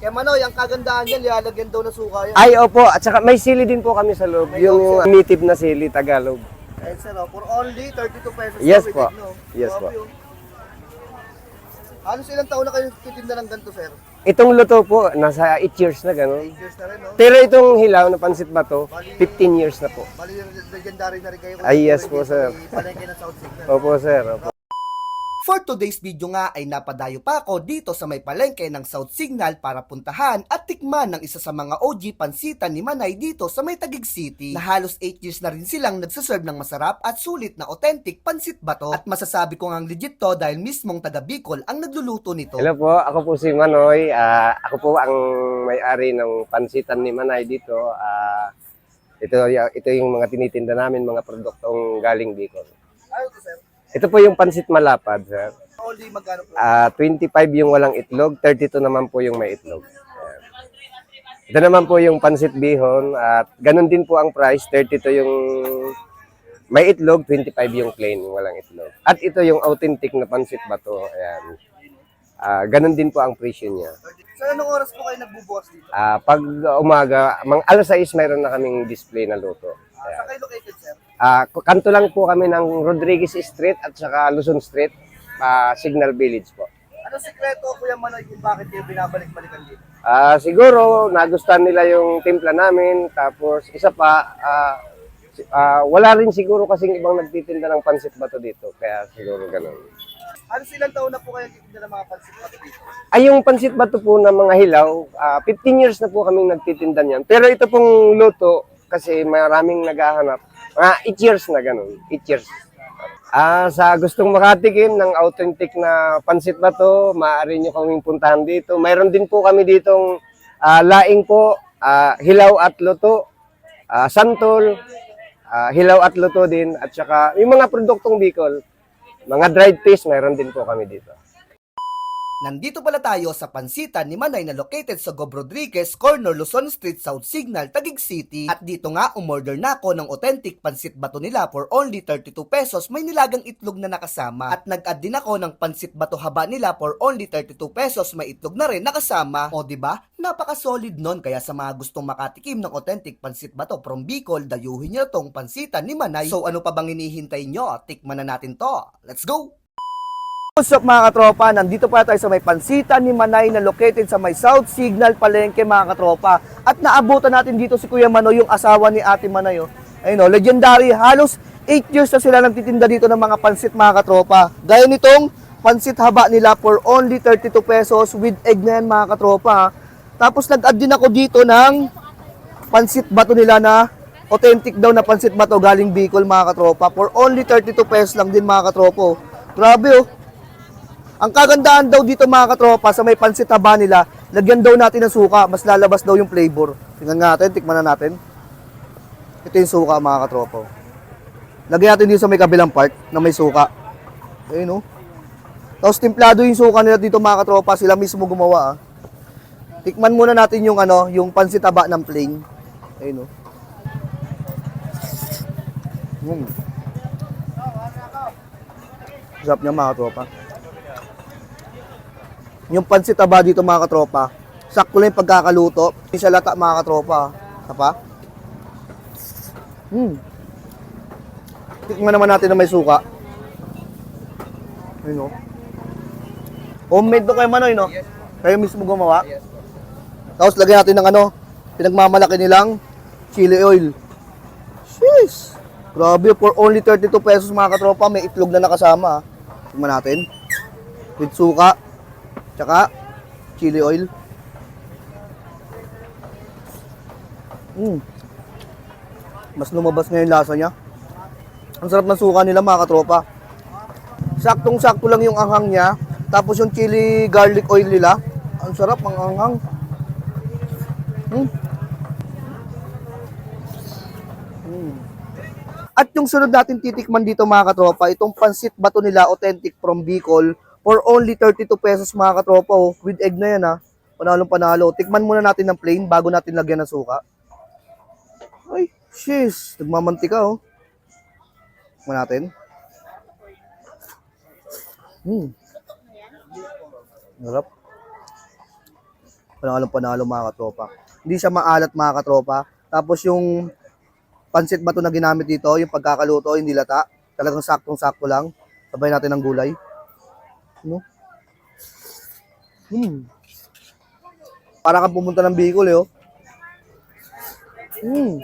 Kaya Manoy, ang kagandahan yan, lalagyan daw ng suka yan. Ay, opo. At saka may sili din po kami sa loob. May Yung, yung native na sili, Tagalog. Ayun sir, oh, for only 32 pesos. Yes po. egg, no? Yes Grabe po. yun. Halos ilang taon na kayo titinda ng ganito, sir? Itong luto po, nasa 8 years na ganun. 8 years na rin, no? Pero itong hilaw na pansit bato, 15 years na po. Bali, legendary na rin kayo. Ay, yes po, sir. Palengke ng South Signal. Opo, sir. Opo. For today's video nga ay napadayo pa ako dito sa may palengke ng South Signal para puntahan at tikman ng isa sa mga OG pansitan ni Manay dito sa may Taguig City na halos 8 years na rin silang nagsaserve ng masarap at sulit na authentic pansit bato at masasabi ko ngang legit to dahil mismong taga Bicol ang nagluluto nito. Hello po, ako po si Manoy. Ah, ako po ang may-ari ng pansitan ni Manay dito. Ah, ito, ito yung mga tinitinda namin, mga produktong galing Bicol. Ito po yung pansit malapad, sir. Only magkano po? Ah, 25 yung walang itlog, 32 naman po yung may itlog. Ayan. Ito naman po yung pansit bihon at ganun din po ang price, 32 yung may itlog, 25 yung plain, yung walang itlog. At ito yung authentic na pansit bato. Ayan. Ah, ganun din po ang presyo niya. Sir, anong oras po kayo nagbubukas dito? Ah, pag umaga, mga alas 6 mayroon na kaming display na luto. Ah? Ah, kanto lang po kami ng Rodriguez Street at saka Luzon Street, ah, Signal Village po. Ano sikreto, Kuya Manoy, kung bakit kayo binabalik-balikan dito? Ah, siguro nagustuhan nila yung timpla namin tapos isa pa ah, si- ah, wala rin siguro kasing ibang nagtitinda ng pansit bato dito kaya siguro ganun. Ano silang taon na po kayo titinda ng mga pansit bato dito? Ay yung pansit bato po ng mga hilaw, ah, 15 years na po kaming nagtitinda niyan. Pero ito pong luto kasi maraming naghahanap. Mga 8 years na ganun, 8 years. Ah, sa gustong makatikim ng authentic na pansit bato, maaari nyo kaming puntahan dito. Mayroon din po kami ditong ah, laing po, ah, hilaw at luto, ah, santol, ah, hilaw at luto din, at saka yung mga produktong Bicol, mga dried fish, mayroon din po kami dito. Nandito pala tayo sa pansitan ni Manay na located sa Gob Rodriguez, corner Luzon Street, South Signal, Taguig City. At dito nga, umorder na ako ng authentic pansit bato nila for only 32 pesos. May nilagang itlog na nakasama. At nag-add din ako ng pansit bato haba nila for only 32 pesos. May itlog na rin nakasama. O ba? Napaka-solid nun. Kaya sa mga gustong makatikim ng authentic pansit bato from Bicol, dayuhin niyo tong pansitan ni Manay. So ano pa bang hinihintay nyo? Tikman na natin to. Let's go! What's up mga katropa? Nandito pa tayo sa may pansitan ni Manay na located sa may South Signal Palengke mga katropa. At naabutan natin dito si Kuya Manoy, yung asawa ni Ate Manay. Oh. Ayun oh, legendary. Halos 8 years na sila nagtitinda dito ng mga pansit mga katropa. Gaya nitong pansit haba nila for only 32 pesos with egg na yan mga katropa. Tapos nag-add din ako dito ng pansit bato nila na authentic daw na pansit bato galing Bicol mga katropa. For only 32 pesos lang din mga katropa. oh. Grabe oh. Ang kagandahan daw dito mga katropa sa may pansit haba nila, lagyan daw natin ng suka, mas lalabas daw yung flavor. Tingnan natin, tikman na natin. Ito yung suka mga katropa. Lagyan natin dito sa may kabilang part na may suka. Ayun oh. Tapos timplado yung suka nila dito mga katropa, sila mismo gumawa ah. Tikman muna natin yung ano, yung pansit haba ng plain. Ayun oh. Mm. Sarap niya mga katropa. Yung pansit taba dito mga katropa, sakto lang yung pagkakaluto. Hindi siya lata mga katropa. Tapa? Hmm. Tikman naman natin na may suka. Ayun o. Homemade to kayo Manoy, no? Kayo mismo gumawa? Tapos lagyan natin ng ano, pinagmamalaki nilang chili oil. Sheesh! Grabe, for only 32 pesos mga katropa, may itlog na nakasama. ah. Tingnan natin. With suka, tsaka chili oil. Mm. Mas lumabas na lasa niya. Ang sarap ng suka nila mga katropa. Saktong-sakto lang yung anghang niya. Tapos yung chili garlic oil nila. Ang sarap, ang anghang. Mm. Mm. At yung sunod natin titikman dito mga katropa, itong pansit bato nila authentic from Bicol For only 32 pesos mga katropa, oh. with egg na yan ah. ha. Panalong panalo. Tikman muna natin ng plain bago natin lagyan ng suka. Ay, sheesh. Nagmamantika oh. Tikman natin. Hmm. Harap. Panalong panalo mga katropa. Hindi siya maalat mga katropa. Tapos yung pansit bato na ginamit dito, yung pagkakaluto, hindi lata. Talagang saktong-sakto lang. Sabay natin ng gulay. No? Hmm. Para kang pumunta ng Bicol eh, oh. Hmm.